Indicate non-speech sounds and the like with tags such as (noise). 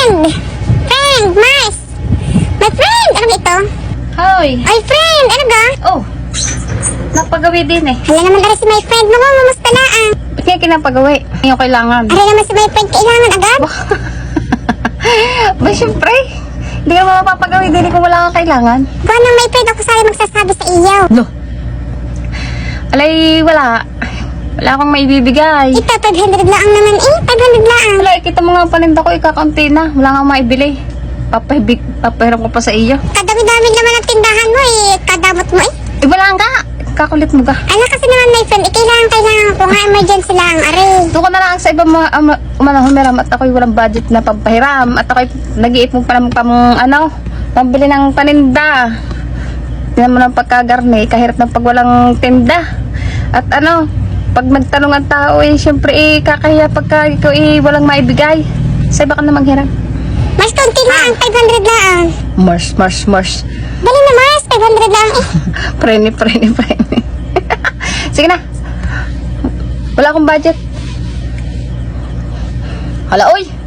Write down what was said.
friend! Friend, Mars! My friend! Ano ba ito? Hoy! Ay, friend! Ano ga? Oh! Napagawi din eh. Hala naman ari si my friend mo, mamusta na ah. Ba't kaya kinapagawi? Yung kailangan. Ari naman si my friend, kailangan agad. ba, (laughs) syempre. Hindi ka mapapagawi din kung wala kang kailangan. Buwan ng my friend, ako sa'yo magsasabi sa iyo. No. Alay, wala. Wala akong maibibigay. Ito, 500 lang naman eh. 500 lang. Kita mo nga paninda ko, ikakaunti na. Wala nga maibili. Papahibig, papahiram ko pa sa iyo. Kadami-dami naman ang tindahan mo eh. Kadamot mo eh. Eh, wala nga. Kakulit mo ka. Ala kasi naman my friend, eh, kailangan, kailangan ko nga emergency lang, ari. Doon ka na lang sa iba mga um, umano humiram at ako'y walang budget na pampahiram at ako'y nag-iipon pa naman pang ano, pambili ng paninda. Tingnan mo ng pagkagarni, kahirap ng pag walang tinda. At ano, pag nagtanong ang tao eh, syempre eh, kakahiya pagka ikaw eh, walang maibigay. Sa iba ka na manghiram. Mas konti lang, 500 lang. Mars, mars, mars. Dali na Mars, 500 lang eh. Prene, prene, prene. (laughs) Sige na. Wala akong budget. Hala, oy!